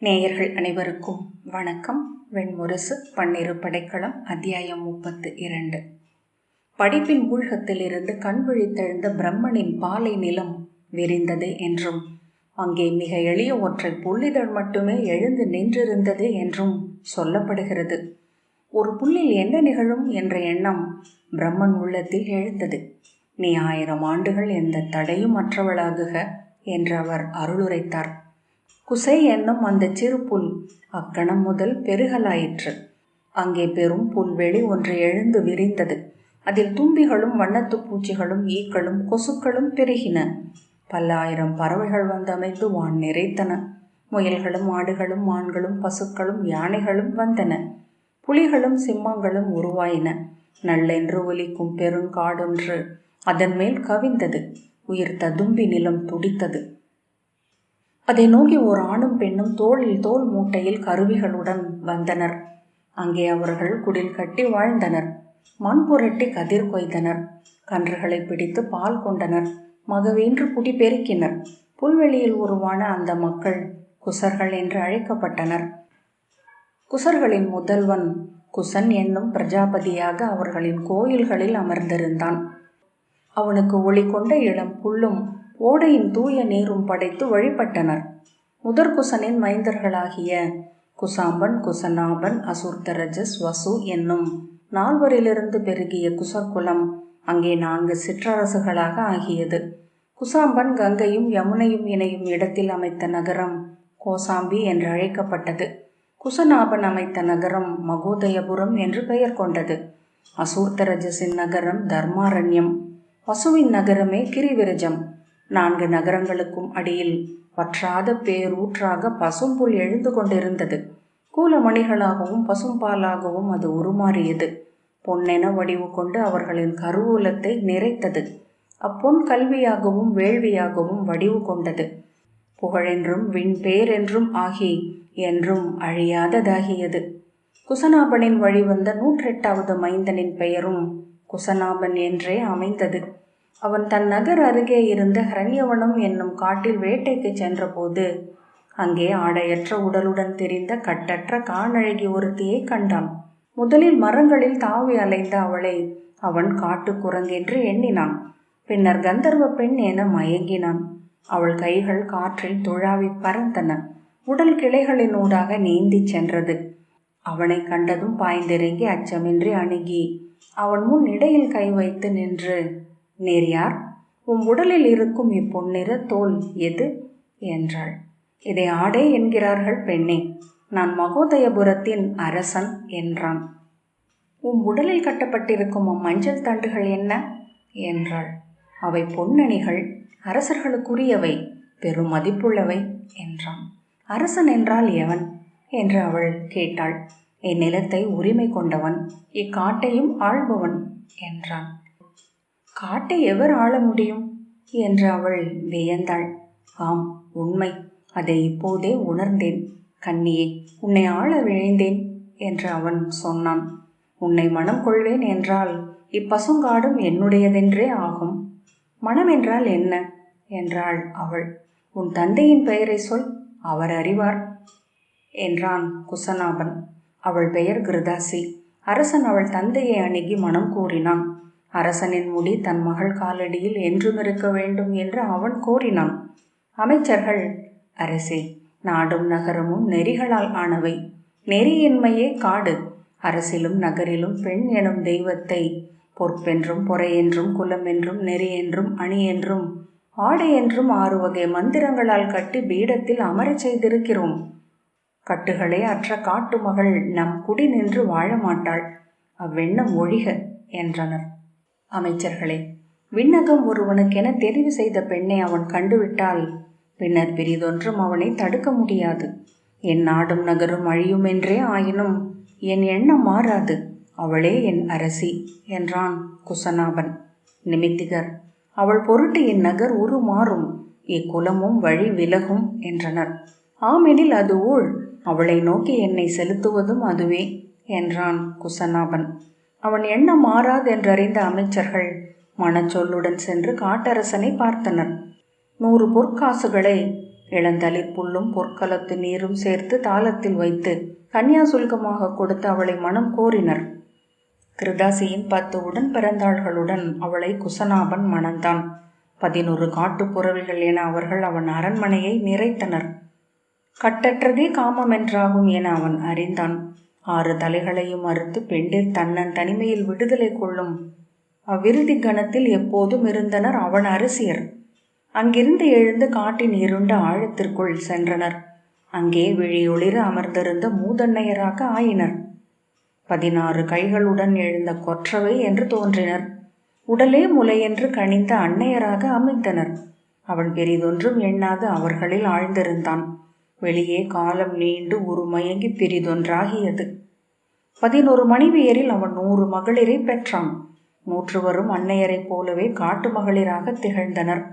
நேயர்கள் அனைவருக்கும் வணக்கம். வெண்முரசு பன்னிரு படைக்களம் அத்தியாயம் முப்பத்து இரண்டு. படிப்பின் ஊழ்கத்திலிருந்து கண் விழித்தெழுந்த பிரம்மனின் பாலை நிலம் விரிந்தது என்றும் அங்கே மிக எளிய ஒற்றை புள்ளிதழ் மட்டுமே எழுந்து நின்றிருந்தது என்றும் சொல்லப்படுகிறது. ஒரு புள்ளில் என்ன நிகழும் என்ற எண்ணம் பிரம்மன் உள்ளத்தில் எழுந்தது. நீ ஆயிரம் ஆண்டுகள் எந்த தடையும் அற்றவளாகுக என்று அவர் அருளுரைத்தார். குசை என்னும் அந்த சிறு புல் அக்கணம் முதல் பெருகலாயிற்று. அங்கே பெரும் புல்வெளி ஒன்று எழுந்து விரிந்தது. அதில் தும்பிகளும் வண்ணத்து பூச்சிகளும் ஈக்களும் கொசுக்களும் பெருகின. பல்லாயிரம் பறவைகள் வந்து அமைந்து வான் நிறைத்தன. முயல்களும் ஆடுகளும் மான்களும் பசுக்களும் யானைகளும் வந்தன. புலிகளும் சிம்மங்களும் உருவாயின. நல்லென்று ஒலிக்கும் பெருங்காடொன்று அதன் மேல் கவிந்தது உயிர் ததும்பி நிலம் துடித்தது. அதை நோக்கி ஓர் ஆணும் பெண்ணும் தோளில் தோல் மூட்டையில் கருவிகளுடன் வந்தனர். அங்கே அவர்கள் குடில் கட்டி வாழ்ந்தனர். மண் புரட்டி கதிர் கொய்தனர். கன்றுகளை பிடித்து பால் கொண்டனர். மகவீன்று குடி பெருக்கினர். புல்வெளியில் உருவான அந்த மக்கள் குசர்கள் என்று அழைக்கப்பட்டனர். குசர்களின் முதல்வன் குசன் என்னும் பிரஜாபதியாக அவர்களின் கோயில்களில் அமர்ந்திருந்தான். அவனுக்கு ஒளி கொண்ட இளம் புல்லும் ஓடையின் தூய நீரும் படைத்து வழிபட்டனர். முதற் குசனின் மைந்தர்களாகிய குசாம்பன் குசநாபன் அசுர்தரஜஸ் வசு என்னும் நால்வரிலிருந்து பெருகிய குசர்குலம் அங்கே நான்கு சிற்றரசுகளாக ஆகியது. குசாம்பன் கங்கையும் யமுனையும் இணையும் இடத்தில் அமைத்த நகரம் கோசாம்பி என்று அழைக்கப்பட்டது. குசநாபன் அமைத்த நகரம் மகோதயபுரம் என்று பெயர் கொண்டது. அசூர்த்தரஜஸின் நகரம் தர்மாரண்யம். வசுவின் நகரமே கிரிவிரஜம். நான்கு நகரங்களுக்கும் அடியில் வற்றாத பேரூற்றாக பசும்புல் எழுந்து கொண்டிருந்தது. கூலமணிகளாகவும் பசும்பாலாகவும் அது உருமாறியது. பொன்னென வடிவு கொண்டு அவர்களின் கருவூலத்தை நிறைத்தது. அப்பொன் கல்வியாகவும் வேள்வியாகவும் வடிவு கொண்டது. புகழென்றும் விண்பேரென்றும் ஆகி என்றும் அழியாததாகியது. குசநாபனின் வழிவந்த நூற்றெட்டாவது மைந்தனின் பெயரும் குசநாபன் என்றே அமைந்தது. அவன் தன் நகர் அருகே இருந்த ஹரண்யவனம் என்னும் காட்டில் வேட்டைக்கு சென்றபோது அங்கே ஆடையற்ற உடலுடன் தெரிந்த கட்டற்ற காணழகி ஒருத்தியை கண்டான். முதலில் மரங்களில் தாவி அலைந்த அவளை அவன் காட்டு குரங்கென்று எண்ணினான். பின்னர் கந்தர்வ பெண் என மயங்கினான். அவள் கைகள் காற்றில் துழாவி பறந்தன. உடல் கிளைகளினூடாக நீந்தி சென்றது. அவனை கண்டதும் பாய்ந்திறங்கி அச்சமின்றி அணுகி அவன் முன் இடையில் கை வைத்து நின்று நேரியார் உம் உடலில் இருக்கும் இப்பொன்னிற தோல் எது? என்றாள். இதை ஆடே என்கிறார்கள் பெண்ணே நான் மகோதயபுரத்தின் அரசன் என்றான். உம் உடலில் கட்டப்பட்டிருக்கும் அம்மஞ்சள் தண்டுகள் என்ன? என்றாள். அவை பொன்னணிகள் அரசர்களுக்குரியவை பெரும் மதிப்புள்ளவை என்றான். அரசன் என்றால் எவன்? என்று அவள் கேட்டாள். என் நிலத்தை உரிமை கொண்டவன் இக்காட்டையும் ஆள்பவன் என்றான். காட்டை எவர் ஆள முடியும்? என்று அவள் வியந்தாள். ஆம் உண்மை. அதை இப்போதே உணர்ந்தேன். கண்ணியே உன்னை ஆள விழைந்தேன் என்று அவன் சொன்னான். உன்னை மனம் கொள்வேன் என்றால் இப்பசுங்காடும் என்னுடையதென்றே ஆகும். மனம் என்றால் என்ன? என்றாள் அவள். உன் தந்தையின் பெயரை சொல் அவர் அறிவார் என்றான் குசநாபன் அவள் பெயர் கிருதாசி. அரசன் அவள் தந்தையை அணுகி மனம் கூறினான். அரசனின் முடி தன் மகள் காலடியில் என்றும் இருக்க வேண்டும் என்று அவன் கோரினான். அமைச்சர்கள் அரசே நாடும் நகரமும் நெறிகளால் ஆனவை. நெறியின்மையே காடு. அரசிலும் நகரிலும் பெண் எனும் தெய்வத்தை. பொற்பென்றும் பொறையென்றும் குலம் என்றும் நெறி என்றும் அணி என்றும் ஆடை என்றும் ஆறு வகை மந்திரங்களால் கட்டி பீடத்தில் அமரச் செய்திருக்கிறோம். கட்டுகளே அற்ற காட்டு மகள் நம் குடி நின்று வாழ மாட்டாள். அவ்வெண்ணம் ஒழிக என்றனர். அமைச்சர்களே விண்ணகம் ஒருவனுக்கென தெரிவு செய்த பெண்ணை அவன் கண்டுவிட்டால் பின்னர் பிரிதொன்றும் அவனை தடுக்க முடியாது. என் நாடும் நகரும் அழியும் என்றே ஆயினும் என் எண்ணம் மாறாது. அவளே என் அரசி என்றான் குசநாபன். நிமித்திகர் அவள் பொருட்டு என் நகர் உருமாறும் இக்குலமும் வழி விலகும் என்றனர். ஆமெனில் அது ஊழ் அவளை நோக்கி என்னை செலுத்துவதும் அதுவே என்றான் குசநாபன். அவன் எண்ணம் மாறாதென்றறிந்த அமைச்சர்கள் மனச்சொல்லுடன் சென்று காட்டரசனை பார்த்தனர். நூறு பொற்காசுகளை இளந்தளிர் புல்லும் பொற்களத்து நீரும் சேர்த்து தாளத்தில் வைத்து கன்னியாசுல்கமாக கொடுத்து அவளை மனம் கோரினர். கிருதாசியின் பத்து உடன் பிறந்தாள்களுடன் அவளை குசநாபன் மணந்தான். பதினொரு காட்டுப்புறவிகள் என அவர்கள் அவன் அரண்மனையை நிறைத்தனர். கட்டற்றதே காமம் என்றாகும் என அவன் அறிந்தான். ஆறு தலைகளையும் அறுத்து பெண்டிர் தன்னன் தனிமையில் விடுதலை கொள்ளும். அவ்விருதி கணத்தில் எப்போதும் இருந்தனர் அவன் அரசியர். அங்கிருந்து எழுந்து காட்டின் இருண்ட ஆழத்திற்குள் சென்றனர். அங்கே விழியொளிர அமர்ந்திருந்த மூதன்னையராக ஆயினர். பதினாறு கைகளுடன் எழுந்த கொற்றவை என்று தோன்றினர். உடலே முலையென்று கணிந்த அன்னையராக அமைந்தனர். அவன் பெரிதொன்றும் எண்ணாது அவர்களில் ஆழ்ந்திருந்தான். வெளியே காலம் நீண்டு உருமயங்கி பெரிதொன்றாகியது. பதினோரு மணிவியரில் அவன் நூறு மகளிரை பெற்றான். நூற்று வரும் அன்னையரைப் போலவே காட்டு மகளிராக திகழ்ந்தனர்.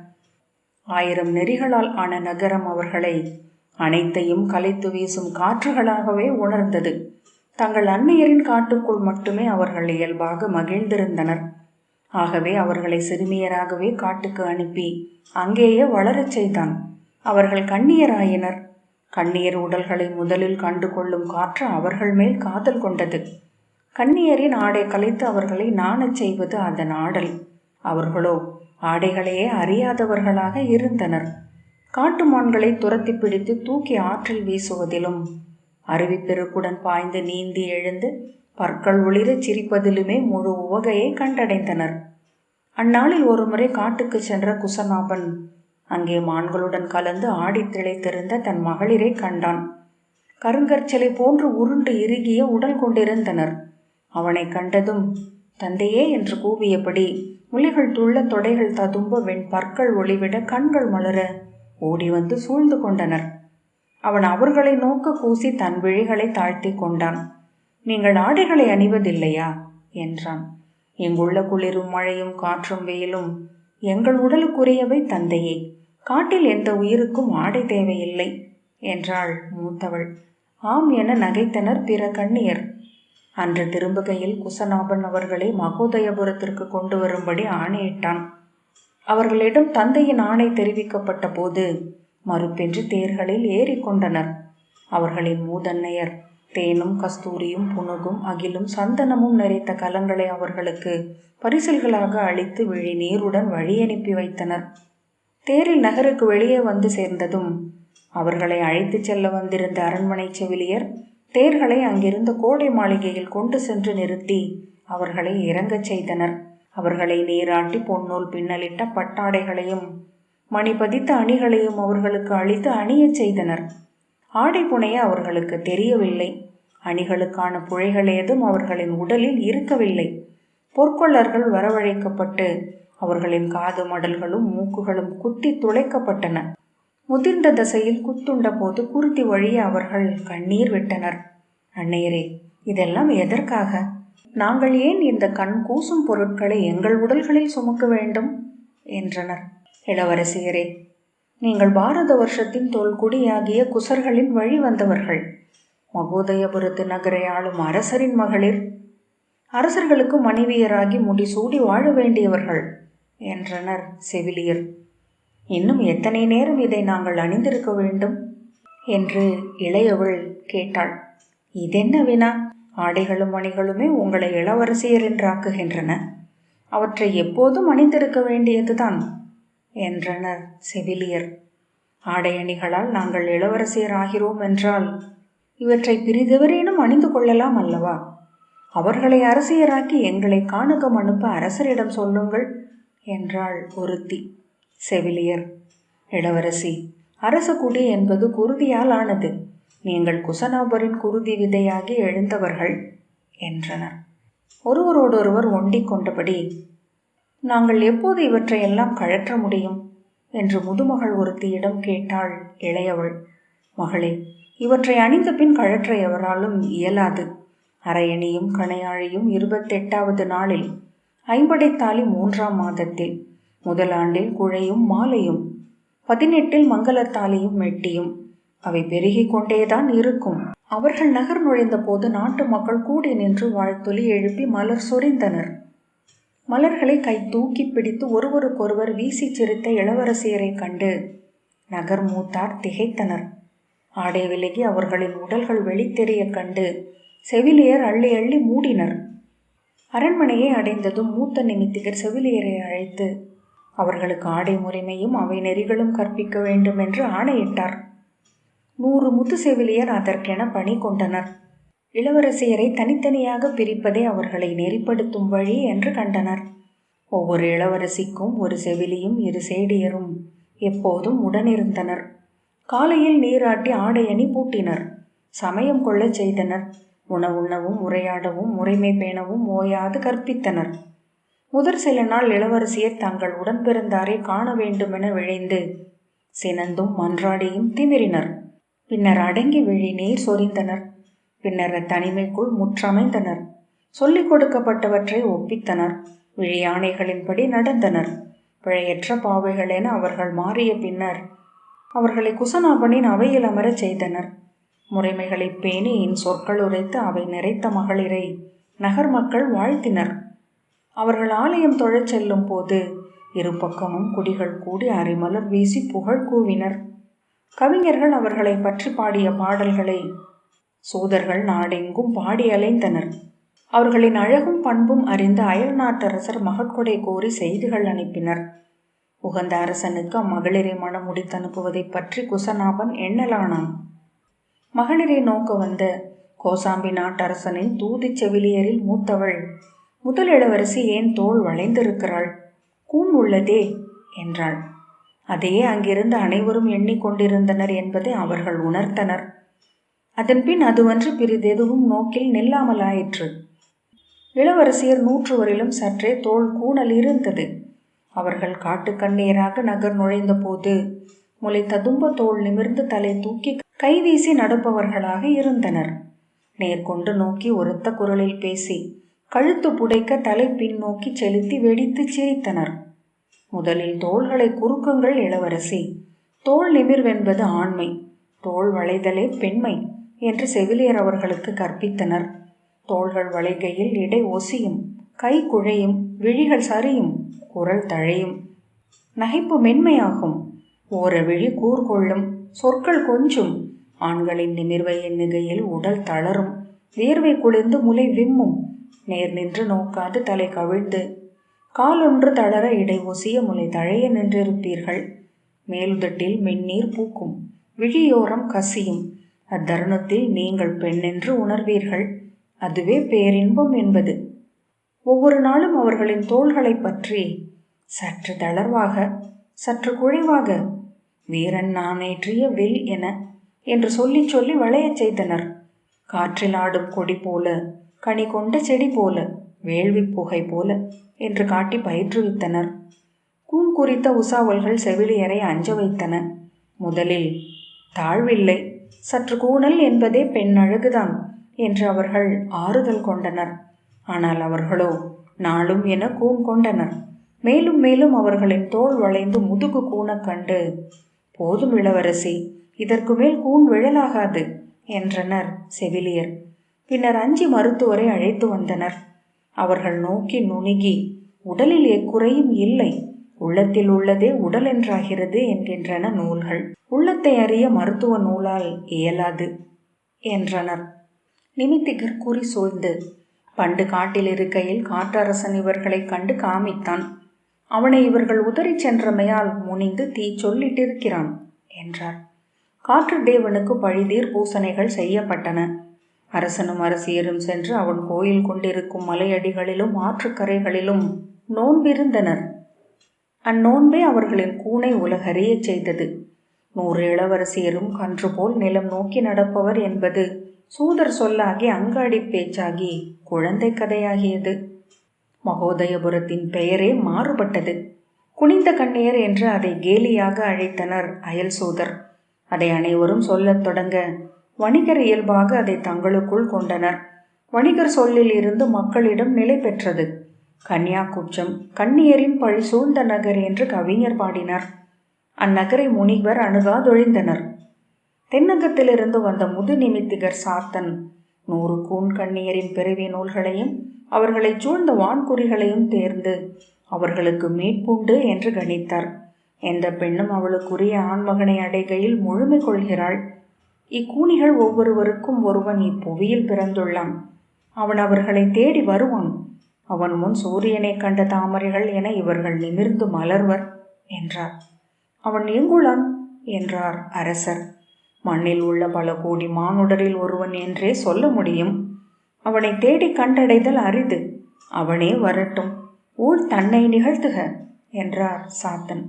ஆயிரம் நெறிகளால் ஆன நகரம் அவர்களை அனைத்தையும் கலைத்து வீசும் காற்றுகளாகவே உணர்ந்தது. தங்கள் அன்னையரின் காட்டுக்குள் மட்டுமே அவர்கள் இயல்பாக மகிழ்ந்திருந்தனர். ஆகவே அவர்களை சிறுமியராகவே காட்டுக்கு அனுப்பி அங்கேயே வளரச் செய்தான். அவர்கள் கண்ணியராயினர் கண்ணியர் உடல்களை முதலில் கண்டு கொள்ளும் காற்று அவர்கள் மேல் காதல் கொண்டது. கண்ணியரின் ஆடை கலைத்து அவர்களை நாணச் செய்வது அதன் ஆடல். அவர்களோ ஆடைகளையே அறியாதவர்களாக இருந்தனர். காட்டு மான்களை துரத்தி பிடித்து தூக்கி ஆற்றில் வீசுவதிலும் அருவிப்பெருக்குடன் பாய்ந்து நீந்தி எழுந்து பற்கள் ஒளிரச் சிரிப்பதிலுமே முழு உவகையை கண்டடைந்தனர். அந்நாளில் ஒருமுறை காட்டுக்கு சென்ற குசநாபன் அங்கே மான்களுடன் கலந்து ஆடித் திளைத்திருந்த தன் மகளிரை கண்டான். கருங்கற்சலை போன்று உருண்டு இறுகிய உடல் கொண்டிருந்தனர். அவனை கண்டதும் தந்தையே என்று கூவியபடி முலிகள் துள்ள தொடைகள் ததும்ப வெண் பற்கள் ஒளிவிட கண்கள் மலர ஓடி வந்து சூழ்ந்து கொண்டனர். அவன் அவர்களை நோக்க கூசி தன் விழிகளை தாழ்த்தி கொண்டான். நீங்கள் ஆடைகளை அணிவதில்லையா? என்றான். எங்குள்ள குளிரும் மழையும் காற்றும் வெயிலும் எங்கள் உடலுக்குரியவை தந்தையே. காட்டில் எந்த உயிருக்கும் ஆடை தேவையில்லை என்றாள் மூத்தவள். ஆம் என நகைத்தனர் பிற கண்ணியர். அன்று திரும்புகையில் குசநாபன் அவர்களை மகோதயபுரத்திற்கு கொண்டு வரும்படி ஆணையிட்டான். அவர்களிடம் தந்தையின் ஆணை தெரிவிக்கப்பட்ட போது மறுப்பென்று தேர்களில் ஏறிக்கொண்டனர் அவர்களின் மூதன்னையர் தேனும் கஸ்தூரியும் புனுகும் அகிலும் சந்தனமும் நிறைத்த கலங்களை அவர்களுக்கு பரிசல்களாக அளித்து விழி நீருடன் வழி அனுப்பி வைத்தனர். தேரில் நகருக்கு வெளியே வந்து சேர்ந்ததும் அவர்களை அழைத்துச் செல்ல வந்திருந்த அரண்மனை செவிலியர் தேர்களை அங்கிருந்த கோடை மாளிகையில் கொண்டு சென்று நிறுத்தி அவர்களை இறங்கச் செய்தனர். அவர்களை நீராட்டி பொன்னூல் பின்னலிட்ட பட்டாடைகளையும் மணி பதித்த அணிகளையும் அவர்களுக்கு அளித்து அணியச் செய்தனர். ஆடை புனைய அவர்களுக்கு தெரியவில்லை. அணிகளுக்கான புழைகள் ஏதும் அவர்களின் உடலில் இருக்கவில்லை. பொற்கொள்ளர்கள் வரவழைக்கப்பட்டு அவர்களின் காது மடல்களும் மூக்குகளும் குத்தி துளைக்கப்பட்டன. முதிர்ந்த தசையில் குத்துண்ட போது குருத்தி வழிய அவர்கள் கண்ணீர் விட்டனர். அன்னையரே இதெல்லாம் எதற்காக? நாங்கள் ஏன் இந்த கண் கூசும் பொருட்களை எங்கள் உடல்களில் சுமக்க வேண்டும்? என்றனர். இளவரசியரே நீங்கள் பாரத வருஷத்தின் தோல்குடியாகிய குசர்களின் வழி வந்தவர்கள். மகோதயபுரத்து நகரை ஆளும் அரசரின் மகளிர். அரசர்களுக்கு மனைவியராகி முடிசூடி வாழ வேண்டியவர்கள். என்றனர் செவிலியர். இன்னும் எத்தனை நேரம் இதை நாங்கள் அணிந்திருக்க வேண்டும்? என்று இளையவள் கேட்டாள். இதென்ன வினா? ஆடைகளும் மணிகளுமே உங்களை இளவரசியர் என்றாக்குகின்றன அவற்றை எப்போதும் அணிந்திருக்க வேண்டியதுதான் என்றனர் செவிலியர். ஆடையணிகளால் நாங்கள் இளவரசியர் ஆகிறோம் என்றால் இவற்றை பிரிதவரேனும் அணிந்து கொள்ளலாம் அல்லவா? அவர்களை அரசியராக்கி எங்களை காணுகம் அனுப்ப அரசரிடம் சொல்லுங்கள். என்றாள் ஒருத்தி. செவிலியர். இளவரசி அரச குடி என்பது குருதியால் ஆனது. நீங்கள் குசனாபரின் குருதி விதையாகி எழுந்தவர்கள் என்றனர். ஒருவரோடொருவர் ஒண்டிக் கொண்டபடி நாங்கள் எப்போது இவற்றையெல்லாம் கழற்ற முடியும்? என்று முதுமகள் ஒருத்தியிடம் கேட்டாள் இளையவள். மகளே இவற்றை அணிந்த பின் கழற்ற எவராலும் இயலாது. அரையணியும் கணையாழியும் இருபத்தெட்டாவது நாளில் ஐம்படைத்தாலி மூன்றாம் மாதத்தில். முதல் ஆண்டில் குழையும் மாலையும் பதினெட்டில் மங்களத்தாலியும் மெட்டியும். அவை பெருகிக் கொண்டேதான் இருக்கும். அவர்கள் நகர் நுழைந்த போது நாட்டு மக்கள் கூடி நின்று வாழ்த்துளி எழுப்பி மலர் சொரிந்தனர். மலர்களை கை தூக்கி பிடித்து ஒருவருக்கொருவர் வீசி சிரித்த இளவரசியரை கண்டு நகர் மூத்தார் திகைத்தனர். ஆடை விலகி அவர்களின் உடல்கள் வெளித்தெரிய கண்டு செவிலியர் அள்ளி அள்ளி மூடினர். அரண்மனையை அடைந்ததும் மூத்த நிமித்திகர் செவிலியரை அழைத்து அவர்களுக்கு ஆடை முறைமையும் அவை நெறிகளும் கற்பிக்க வேண்டும் என்று ஆணையிட்டார். நூறு முத்து செவிலியர் அதற்கென பணி கொண்டனர். இளவரசியரை தனித்தனியாக பிரிப்பதே அவர்களை நெறிப்படுத்தும் வழி என்று கண்டனர். ஒவ்வொரு இளவரசிக்கும் ஒரு செவிலியும் இரு சேடியரும் எப்போதும் உடனிருந்தனர். காலையில் நீராட்டி ஆடையணி பூட்டினர். சமயம் கொள்ளச் செய்தனர். உணவுண்ணவும் உரையாடவும் முறைமை பேணவும் ஓயாது கற்பித்தனர். முதற் சில நாள் இளவரசியர் தங்கள் உடன்பிறந்தாரை காண வேண்டுமென விழைந்து சினந்தும் மன்றாடியும் திமிரினர். பின்னர் அடங்கி விழி நீர் சொரிந்தனர். பின்னர் தனிமைக்குள் முற்றமைந்தனர். சொல்லிக் கொடுக்கப்பட்டவற்றை ஒப்பித்தனர். விழி யானைகளின்படி நடந்தனர். பிழையற்ற பாவைகள் என அவர்கள் மாறிய பின்னர் அவர்களை குசநாபனின் அவையில் அமரச் செய்தனர். முறைமைகளை பேணி என் சொற்கள் உரைத்து அவை நிறைத்த மகளிரை நகர் மக்கள் வாழ்த்தினர். அவர்கள் ஆலயம் தொழச் செல்லும் போது இரு பக்கமும் குடிகள் கூடி அரிமலர் வீசி புகழ் கூவினர். கவிஞர்கள் அவர்களை பற்றி பாடிய பாடல்களை சூதர்கள் நாடெங்கும் பாடி அலைந்தனர். அவர்களின் அழகும் பண்பும் அறிந்த அயல் நாட்டரசர் மகட்கொடை கோரி செய்திகள் அனுப்பினர். உகந்த அரசனுக்கு அம்மகளிரை மனம் முடித்தனுப்புவதைப் பற்றி குசநாபன் எண்ணலானான். மகளிரை நோக்க வந்த கோசாம்பி நாட்டரசனின் தூதிச் செவிலியரில் மூத்தவள். முதல் இளவரசி ஏன் தோல் வளைந்திருக்கிறாள்? கூன் உள்ளதே என்றாள். அதையே அங்கிருந்து அனைவரும் எண்ணிக்கொண்டிருந்தனர் என்பதை அவர்கள் உணர்த்தனர். அதன்பின் அதுவன்று பிறிதெதுவும் நோக்கில் நில்லாமலாயிற்று. இளவரசியர் நூற்றுவரிலும் சற்றே தோல் கூணல் இருந்தது. அவர்கள் காட்டுக்கண்ணீராக நகர் நுழைந்த போது முளை ததும்ப தோல் நிமிர்ந்து தலை தூக்கி கைவீசி நடப்பவர்களாக இருந்தனர். நேர்கொண்டு நோக்கி ஒருத்த குரலில் பேசி கழுத்து புடைக்க தலை பின்னோக்கி செலுத்தி வெடித்து சிரித்தனர். முதலில் தோள்களை குறுக்குங்கள் இளவரசி. தோல் நிமிர்வென்பது ஆண்மை தோல் வளைதலே பெண்மை என்று செவிலியர் அவர்களுக்கு கற்பித்தனர். தோள்கள் வளைகையில் இடை ஒசியும் கை குழையும் விழிகள் சரியும் குரல் தழையும். நகைப்பு மென்மையாகும். ஓர விழி கூர்கொள்ளும் சொற்கள் கொஞ்சும். ஆண்களின் நிமிர்வை எண்ணுகையில் உடல் தளரும். வேர்வை குளிர்ந்து முலை விம்மும். நேர் நின்று நோக்காது தலை கவிழ்ந்து. காலொன்று தளர இடை ஒசிய முலை தழைய நின்றிருப்பீர்கள். மேலுதட்டில் மென்னீர் பூக்கும். விழியோரம் கசியும். அத்தருணத்தில் நீங்கள் பெண்ணென்று உணர்வீர்கள். அதுவே பேரின்பம் என்பது. ஒவ்வொரு நாளும் அவர்களின் தோள்களை பற்றி சற்று தளர்வாக சற்று குழிவாக வீரன் நானேற்றிய வில் என என்று சொல்லி சொல்லி வளையச் செய்தனர். காற்றில் ஆடும் கொடி போல கனி கொண்ட செடி போல வேள்வி புகை போல என்று காட்டி பயிற்றுவித்தனர். கூம் குறித்த உசாவல்கள் செவிலியரை அஞ்ச வைத்தன. முதலில் தாழ்வில்லை சற்று கூணல் என்பதே பெண் அழகுதான் என்று அவர்கள் ஆறுதல் கொண்டனர். ஆனால் அவர்களோ நாளும் என கூம் கொண்டனர். மேலும் மேலும் அவர்களின் தோல் வளைந்து முதுகு கூணக் கண்டு போதும் இளவரசி இதற்கு மேல் கூன் விழலாகாது என்றனர் செவிலியர். பின்னர் அஞ்சி மருத்துவரை அழைத்து வந்தனர். அவர்கள் நோக்கி நுணுகி உடலில் எக்குறையும் இல்லை உள்ளத்தில் உள்ளதே உடல் என்றாகிறது என்கின்றன நூல்கள். உள்ளத்தை அறிய மருத்துவ நூலால் இயலாது என்றனர். நிமித்திகர் குறி சூழ்ந்து பண்டு காட்டில் இருக்கையில் காற்றரசன் இவர்களை கண்டு காமித்தான். அவனை இவர்கள் உதறிச் சென்றமையால் முனிந்து தீ சொல்லிட்டிருக்கிறான் என்றார். காற்று தேவனுக்கு பழிதீர் பூசணைகள் செய்யப்பட்டன. அரசனும் அரசியரும் சென்று அவன் கோயில் கொண்டிருக்கும் மலையடிகளிலும் ஆற்றுக்கரைகளிலும் நோன்பிருந்தனர். அந்நோன்பே அவர்களின் கூனை உலகறியச் செய்தது. நூறு இளவரசியரும் கன்று போல் நிலம் நோக்கி நடப்பவர் என்பது சூதர் சொல்லாகி அங்காடி பேச்சாகி குழந்தை கதையாகியது. மகோதயபுரத்தின் பெயரே மாறுபட்டது. குனிந்த கண்ணியர் என்று அதை கேலியாக அழைத்தனர் அயல் சூதர். அதை அனைவரும் சொல்லத் தொடங்க வணிகர் இயல்பாக அதை தங்களுக்குள் கொண்டனர். வணிகர் சொல்லில் இருந்து மக்களிடம் நிலை பெற்றது. கன்னியாகுச்சம் கண்ணியரின் பழி சூழ்ந்த நகர் என்று கவிஞர் பாடினார். அந்நகரை முனிவர் அணுகாதொழிந்தனர். தென்னகத்திலிருந்து வந்த முது நிமித்திகர் சாத்தன் நூறு கூன் கண்ணியரின் பிறவி நூல்களையும் அவர்களை சூழ்ந்த வான்குறிகளையும் தேர்ந்து அவர்களுக்கு மீட்புண்டு என்று கணித்தார். எந்த பெண்ணும் அவளுக்குரிய ஆண்மகனை அடைகையில் முழுமை கொள்கிறாள். இக்கூனிகள் ஒவ்வொருவருக்கும் ஒருவன் இப்புவியில் பிறந்துள்ளான். அவன் அவர்களை தேடி வருவான். அவன் முன் சூரியனை கண்ட தாமரைகள் என இவர்கள் நிமிர்ந்து மலர்வர் என்றார். அவன் எங்குளன் என்றார் அரசர். மண்ணில் உள்ள பல கோடி மானுடரில் ஒருவன் என்றே சொல்ல முடியும். அவனை தேடி கண்டடைதல் அரிது. அவனே வரட்டும். ஊழ் தன்னை நிகழ்த்துக என்றார் சாத்தன்.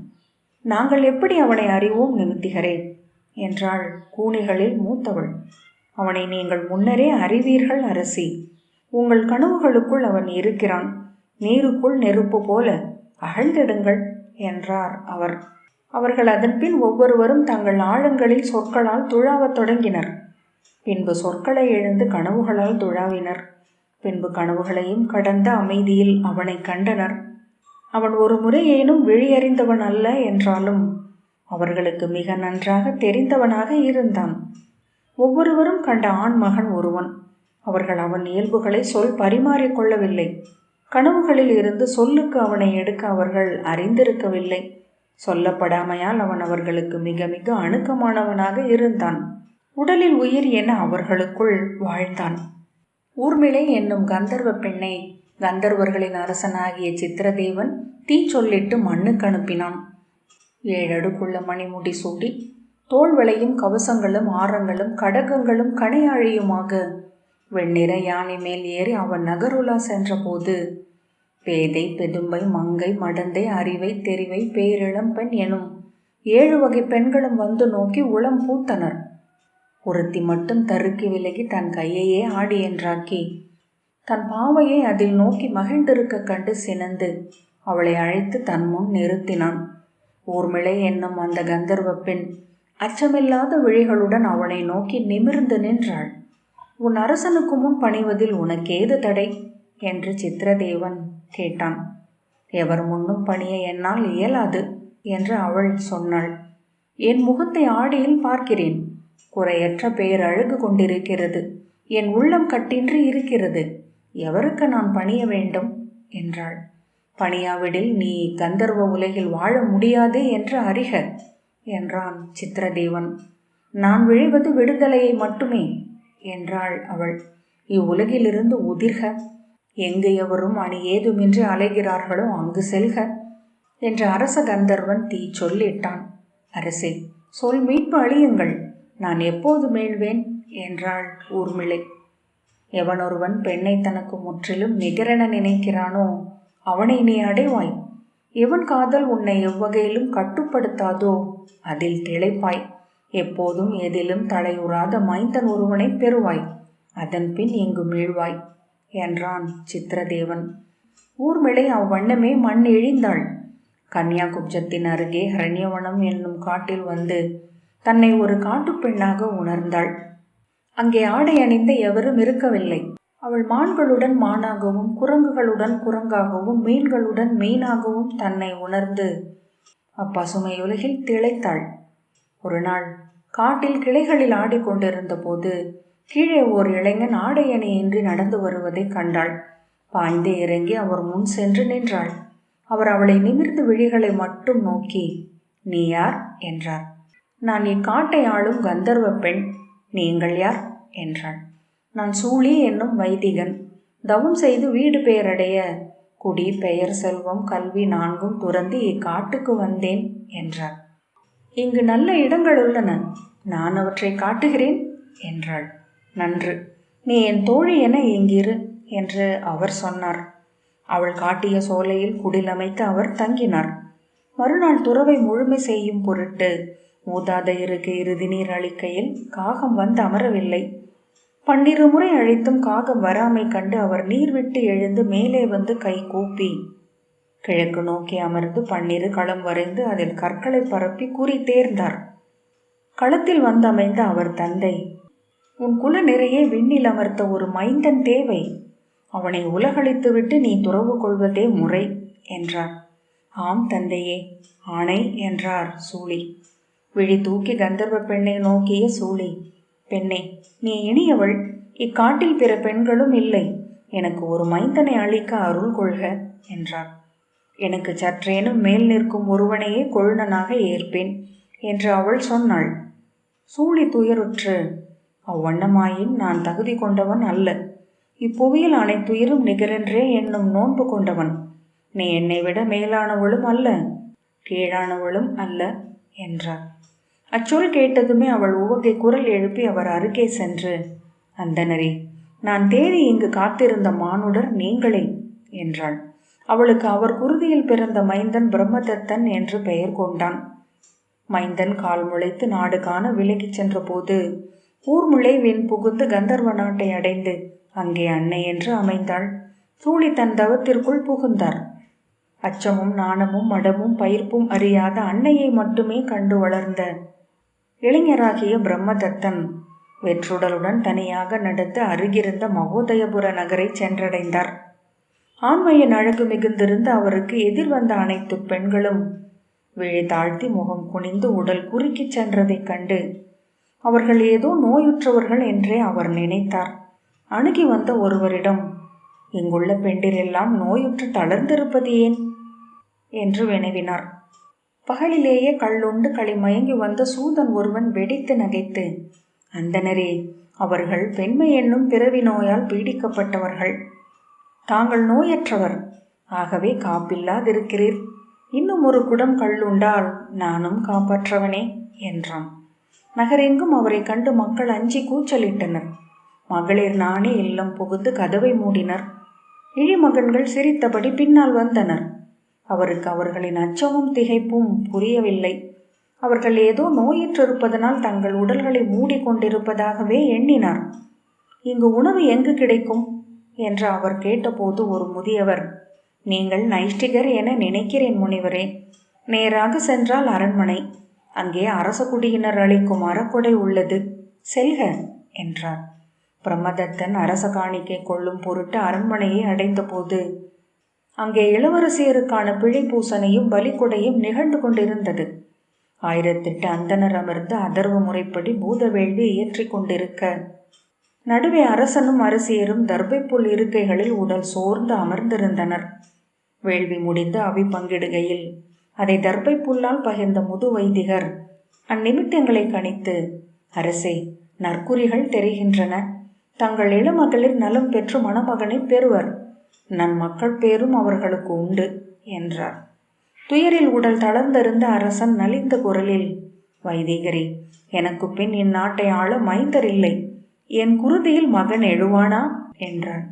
நாங்கள் எப்படி அவனை அறிவோம் நிமித்திகரே? என்றாள் கூனிகளில் மூத்தவள். அவனை நீங்கள் முன்னரே அறிவீர்கள் அரசி. உங்கள் கனவுகளுக்குள் அவன் இருக்கிறான். நீருக்குள் நெருப்பு போல அகழ்ந்திடுங்கள் என்றார் அவர். அவர்கள் அதன்பின் ஒவ்வொருவரும் தங்கள் ஆழங்களில் சொற்களால் துழாவத் தொடங்கினர். பின்பு சொற்களை எழுந்து கனவுகளால் துழாவினர். பின்பு கனவுகளையும் கடந்த அமைதியில் அவனை கண்டனர். அவன் ஒரு முறையேனும் விழியறிந்தவன் அல்ல என்றாலும் அவர்களுக்கு மிக நன்றாக தெரிந்தவனாக இருந்தான். ஒவ்வொருவரும் கண்ட ஆண் மகன் ஒருவன். அவர்கள் அவன் இயல்புகளை சொல் பரிமாறிக்கொள்ளவில்லை கனவுகளில் இருந்து சொல்லுக்கு அவனை எடுக்க அவர்கள் அறிந்திருக்கவில்லை. சொல்லப்படாமையால் அவன் அவர்களுக்கு மிக மிக அணுக்கமானவனாக இருந்தான். உடலில் உயிர் என அவர்களுக்குள் வாழ்ந்தான். ஊர்மிளை என்னும் கந்தர்வ பெண்ணை கந்தர்வர்களின் அரசனாகிய சித்திரதேவன் தீ சொல்லிட்டு மண்ணுக்கு அனுப்பினான். ஏழடுக்குள்ள மணிமுடி சூடி தோள்வளையும் கவசங்களும் ஆரங்களும் கடகங்களும் கணையாழியுமாக வெண்ணிற யானை மேல் ஏறி அவன் நகருலா சென்றபோது பேதை பெதும்பை மங்கை மடந்தை அறிவை தெரிவை பேரிளம் பெண் எனும் ஏழு வகை பெண்களும் வந்து நோக்கி உளம் பூத்தனர். ஒருத்தி மட்டும் தருக்கி விலகி தன் கையையே ஆடி என்றாக்கி தன் பாவையை அதில் நோக்கி மகிழ்ந்திருக்க கண்டு சினந்து அவளை அழைத்து தன் முன் நிறுத்தினான். ஊர்மிளை என்னும் அந்த கந்தர்வ பெண் அச்சமில்லாத விழிகளுடன் அவனை நோக்கி நிமிர்ந்து நின்றாள். உன் அரசனுக்கு முன் பணிவதில் உனக்கேது தடை என்று சித்திரதேவன் கேட்டான். எவர் முன்னும் பணிய என்னால் இயலாது என்று அவள் சொன்னாள். என் முகத்தை ஆடியில் பார்க்கிறேன். குறையற்ற பேரழகு கொண்டிருக்கிறது. என் உள்ளம் கட்டின்றி இருக்கிறது. எவருக்கு நான் பணிய வேண்டும்? என்றாள். பணியாவிடில் நீ கந்தர்வ உலகில் வாழ முடியாது என்று அறிக என்றான் சித்திரதேவன். நான் விழைவது விடுதலையை மட்டுமே என்றாள் அவள். இவ்வுலகிலிருந்து உதிர்க. எங்கு எவரும் அணி ஏதுமின்றி அலைகிறார்களோ அங்கு செல்க என்று அரச கந்தர்வன் தீ சொல்லிட்டான். அரசே சொல் மீட்பு அழியுங்கள். நான் எப்போது மீழ்வேன் என்றாள் ஊர்மிளை. எவனொருவன் பெண்ணை தனக்கு முற்றிலும் நிகரென நினைக்கிறானோ அவனை நீ அடைவாய். எவன் காதல் உன்னை எவ்வகையிலும் கட்டுப்படுத்தாதோ அதில் திளைப்பாய். எப்போதும் எதிலும் தலையுறாத மைந்தன் ஒருவனை பெறுவாய். அதன் பின் இங்கு மீழ்வாய் என்றான் சித்திரதேவன். ஊர்மிளை அவ்வண்ணமே மண் இழிந்தாள். கன்னியாகுப்ஜத்தின் அருகே ஹரண்யவனம் என்னும் காட்டில் வந்து தன்னை ஒரு காட்டுப்பெண்ணாக உணர்ந்தாள். அங்கே ஆடை அணிந்த எவரும் இருக்கவில்லை. அவள் மான்களுடன் மானாகவும் குரங்குகளுடன் குரங்காகவும் மீன்களுடன் மீனாகவும் தன்னை உணர்ந்து அப்பசுமையுலகில் திளைத்தாள். ஒரு நாள் காட்டில் கிளைகளில் ஆடிக்கொண்டிருந்த போது கீழே ஓர் இளைஞன் ஆடை அணியின்றி நடந்து வருவதை கண்டாள். பாய்ந்து இறங்கி அவர் முன் சென்று நின்றாள். அவர் அவளை நிமிர்ந்து விழிகளை மட்டும் நோக்கி நீ யார்? என்றார். நான் இக்காட்டை ஆளும் கந்தர்வ பெண் நீங்கள் யார்? என்றாள் நான் சூழி என்னும் வைதிகன். தவம் செய்து வீடு பெயரடைய. குடி பெயர் செல்வம் கல்வி நான்கும் துறந்து இக்காட்டுக்கு வந்தேன் என்றார் இங்கு நல்ல இடங்கள் உள்ளன. நான் அவற்றை காட்டுகிறேன் என்றாள். நன்று. நீ என் தோழி என இங்கிரு என்று அவர் சொன்னார். அவள் காட்டிய சோலையில் குடிலமைத்து அவர் தங்கினார். மறுநாள் துறவை முழுமை செய்யும் பொருட்டு மூதாதையருக்கு இறுதி நீர் அளிக்கையில் காகம் வந்து அமரவில்லை. பன்னிரு முறை அழைத்தும் காகம் வராமை கண்டு அவர் நீர் விட்டு எழுந்து மேலே வந்து கை கூப்பி. கிழக்கு நோக்கி அமர்ந்து பன்னிரு களம் வரைந்து அதில் கற்களை பரப்பி கூறி தேர்ந்தார். களத்தில் வந்தமைந்த அவர் தந்தை உன் குல நிறைய விண்ணில் அமர்த்த ஒரு மைந்தன் தேவை. அவனை உலகழித்துவிட்டு நீ துறவு கொள்வதே முறை என்றார். ஆம் தந்தையே ஆணை என்றார் சூளி விழி தூக்கி கந்தர்வ பெண்ணை நோக்கிய சூளி பெண்ணே நீ இனியவள். இக்காட்டில் பிற பெண்களும் இல்லை. எனக்கு ஒரு மைந்தனை அளிக்க அருள் கொள்க என்றார். எனக்கு சற்றேனும் மேல் நிற்கும் ஒருவனையே கொழுனனாக ஏற்பேன் என்று அவள் சொன்னாள். சூழி துயருற்று அவ்வண்ணமாயின் நான் தகுதி கொண்டவன் அல்ல. இப்புவியில் அனைத்துயிரும் நிகரென்றே என்னும் நோன்பு கொண்டவன். நீ என்னை விட மேலானவளும் அல்ல கீழானவளும் அல்ல என்றார். அச்சொல் கேட்டதுமே அவள் உவகை குரல் எழுப்பி அவர் அருகே சென்று அந்தனரே நான் தேடி இங்கு காத்திருந்த மானுடர் நீங்களே என்றாள். அவளுக்கு அவர் குருதியில் பிறந்த மைந்தன் பிரம்மதத்தன் என்று பெயர் கொண்டான். மைந்தன் கால் முளைத்து நாடு காண விலகிச் சென்றபோது ஊர்முளை வெண் புகுந்து கந்தர்வ நாட்டை அடைந்து அங்கே அன்னை என்று அமைந்தாள். சூழி தன் தவத்திற்குள் புகுந்தார். அச்சமும் நாணமும் மடமும் பயிர்ப்பும் அறியாத அன்னையை மட்டுமே கண்டு வளர்ந்த இளைஞராகிய பிரம்மதத்தன் வெற்றுடலுடன் தனியாக நடந்து அருகிருந்த மகோதயபுர நகரை சென்றடைந்தார். ஆண்மையின் அழகு மிகுந்திருந்த அவருக்கு எதிர் வந்த அனைத்து பெண்களும் விழி தாழ்த்தி முகம் குனிந்து உடல் குறுக்கிச் சென்றதைக் கண்டு அவர்கள் ஏதோ நோயுற்றவர்கள் என்றே அவர் நினைத்தார். அணுகி வந்த ஒருவரிடம் இங்குள்ள பெண்டிரெல்லாம் நோயுற்று தளர்ந்திருப்பது ஏன்? என்று வினவினார். பகலிலேயே கள்ளுண்டு களி மயங்கி வந்த சூதன் ஒருவன் வெடித்து நகைத்து. அந்தனரே அவர்கள் பெண்மை என்னும் பிறவி நோயால் பீடிக்கப்பட்டவர்கள். தாங்கள் நோயற்றவர். ஆகவே காப்பில்லாதிருக்கிறீர். இன்னும் ஒரு குடம் கள்ளுண்டால் நானும் காப்பாற்றவனே என்றான். நகரெங்கும் அவரை கண்டு மக்கள் அஞ்சி கூச்சலிட்டனர். மகளிர் நானே இல்லம் புகுந்து கதவை மூடினர். இழிமகன்கள் சிரித்தபடி பின்னால் வந்தனர். அவருக்கு அவர்களின் அச்சமும் திகைப்பும் புரியவில்லை. அவர்கள் ஏதோ நோயிற்றிருப்பதனால் தங்கள் உடல்களை மூடிக்கொண்டிருப்பதாகவே எண்ணினார். இங்கு உணவு எங்கு கிடைக்கும்? என்று அவர் கேட்டபோது ஒரு முதியவர் நீங்கள் நைஷ்டிகர் என நினைக்கிறேன் முனிவரே. நேராக சென்றால் அரண்மனை. அங்கே அரச குடியினர் அளிக்கும் அறக்கொடை உள்ளது. செல்க என்றார். பிரம்மதத்தன் அரச காணிக்கை கொள்ளும் பொருட்டு அரண்மனையை அடைந்தபோது அங்கே இளவரசியருக்கான பிழை பூசனையும் பலிக்கொடையும் நிகழ்ந்து கொண்டிருந்தது. ஆயிரத்தெட்டு அந்தனர் அமர்ந்து அதர்வு முறைப்படி பூத வேள்வி இயற்றி கொண்டிருக்க. நடுவே அரசனும் அரசியரும் தர்பைப்புல் இருக்கைகளில் உடல் சோர்ந்து அமர்ந்திருந்தனர். வேள்வி முடிந்து அவி பங்கிடுகையில் அதை தர்பைப்புல்லால் பகிர்ந்த முது வைதிகர் அந்நிமித்தங்களை கணித்து அரசே நற்குறிகள் தெரிகின்றன. தங்கள் இளமகளிர் நலம் பெற்று மணமகனை பெறுவர். நன் மக்கள் பேரும் அவர்களுக்கு உண்டு என்றார். துயரில் உடல் தளர்ந்திருந்த அரசன் நலிந்த குரலில் வைதேகரே எனக்கு பின் இந்நாட்டை ஆள மைந்தர் இல்லை. என் குருதியில் மகன் எழுவானா? என்றான்.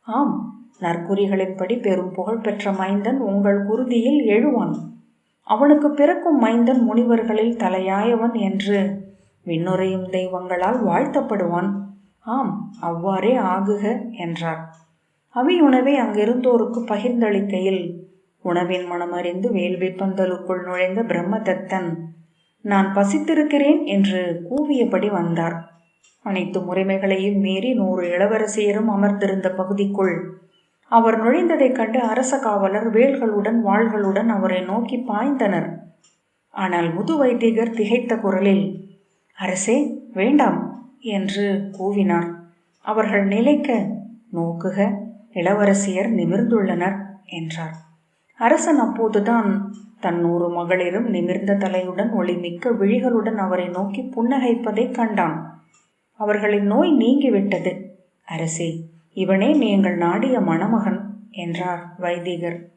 ஆம் நற்குறிகளின்படி பெரும் புகழ்பெற்ற மைந்தன் உங்கள் குருதியில் எழுவான். அவனுக்கு பிறக்கும் மைந்தன் முனிவர்களில் தலையாயவன் என்று விண்ணுரையும் தெய்வங்களால் வாழ்த்தப்படுவான். ஆம் அவ்வாறே ஆகுக என்றார். அவை உணவை அங்கிருந்தோருக்கு பகிர்ந்தளிக்கையில் உணவின் மனமறிந்து வேள்வி பந்தலுக்குள் நுழைந்த பிரம்மதத்தன் நான் பசித்திருக்கிறேன் என்று கூவியபடி வந்தார். அனைத்து முறைமைகளையும் மீறி நூறு இளவரசியரும் அமர்ந்திருந்த பகுதிக்குள் அவர் நுழைந்ததைக் கண்டு அரச காவலர் வேல்களுடன் வாள்களுடன் அவரை நோக்கி பாய்ந்தனர். ஆனால் முது வைத்திகர் திகைத்த குரலில் அரசே வேண்டாம் என்று கூவினார். அவர்கள் நிலைக்க நோக்குக இளவரசியர் நிமிர்ந்துள்ளனர் என்றார். அரசன் அப்போதுதான் தன் நூறு மகளிரும் நிமிர்ந்த தலையுடன் ஒளிமிக்க விழிகளுடன் அவரை நோக்கி புன்னகைப்பதைக் கண்டான். அவர்களின் நோய் நீங்கிவிட்டது. அரசே இவனே நீங்கள் நாடிய மணமகன் என்றார் வைதிகர்.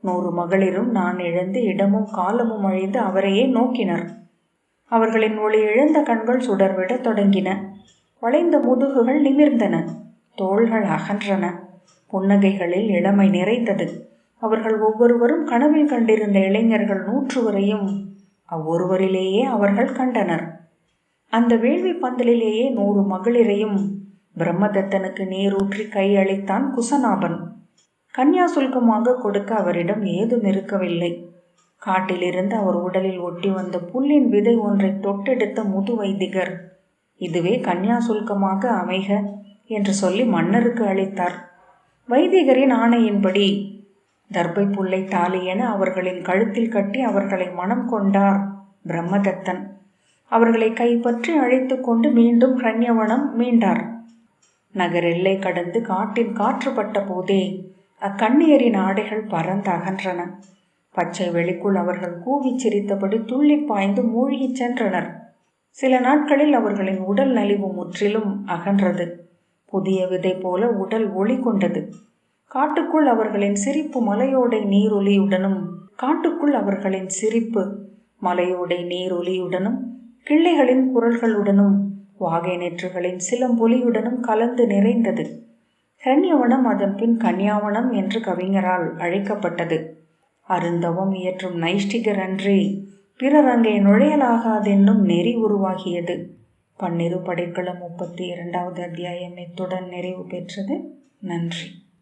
நூறு மகளிரும் நான் இழந்து இடமும் காலமும் அழிந்து அவரையே நோக்கினர். அவர்களின் ஒளி இழந்த கண்கள் சுடர்விடத் தொடங்கின. வளைந்த முதுகுகள் நிமிர்ந்தன. தோள்கள் அகன்றன. புன்னகைகளில் இளமை நிறைந்தது. அவர்கள் ஒவ்வொருவரும் கனவில் கண்டிருந்த இளைஞர்கள் நூற்றுவரையும் அவ்வொருவரிலேயே அவர்கள் கண்டனர். அந்த வேள்வி பந்தலிலேயே நூறு மகளிரையும் பிரம்மதத்தனுக்கு நீரூற்றி கையளித்தான் குசநாபன் கன்னியாசுல்கமாக கொடுக்க அவரிடம் ஏதும் இருக்கவில்லை. காட்டிலிருந்து அவர் உடலில் ஒட்டி வந்த புல்லின் விதை ஒன்றை தொட்டெடுத்த முது வைதிகர் இதுவே கன்னியாசுல்கமாக அமைக என்று சொல்லி மன்னருக்கு அளித்தார். வைதிகரின் ஆணையின்படி தர்பை புல்லை தாலி என அவர்களின் கழுத்தில் கட்டி அவர்களை மனம் கொண்டார் பிரம்மதத்தன். அவர்களை கைப்பற்றி அழைத்து கொண்டு மீண்டும் ஹரண்யவனம் மீண்டார். நகர் எல்லை கடந்து காட்டின் காற்றுப்பட்ட போதே அக்கண்ணியரின் ஆடைகள் பறந்து அகன்றன. பச்சை வெளிக்குள் அவர்கள் கூவிச் சிரித்தபடி துள்ளி பாய்ந்து மூழ்கிச் சென்றனர். சில நாட்களில் அவர்களின் உடல் நலிவு முற்றிலும் அகன்றது. புதிய விதை போல உடல் ஒளி கொண்டது. காட்டுக்குள் அவர்களின் சிரிப்பு மலையோடை நீரொலியுடனும் காட்டுக்குள் அவர்களின் சிரிப்பு மலையோடை நீரொலியுடனும் கிள்ளைகளின் குரல்களுடனும் வாகை நெற்றுகளின் சிலம்பொலியுடனும் கலந்து நிறைந்தது. ஹரண்யவனம் அதன் பின் கன்யாவனம் என்று கவிஞரால் அழைக்கப்பட்டது. அருந்தவம் இயற்றும் நைஷ்டிகர் அன்றி பிறர் அங்கே நுழையலாகாதென்னும் நெறி உருவாகியது. பன்னிரு படைக்களம் முப்பத்தி இரண்டாவது அத்தியாயம் இத்துடன் நிறைவு பெற்றது. நன்றி.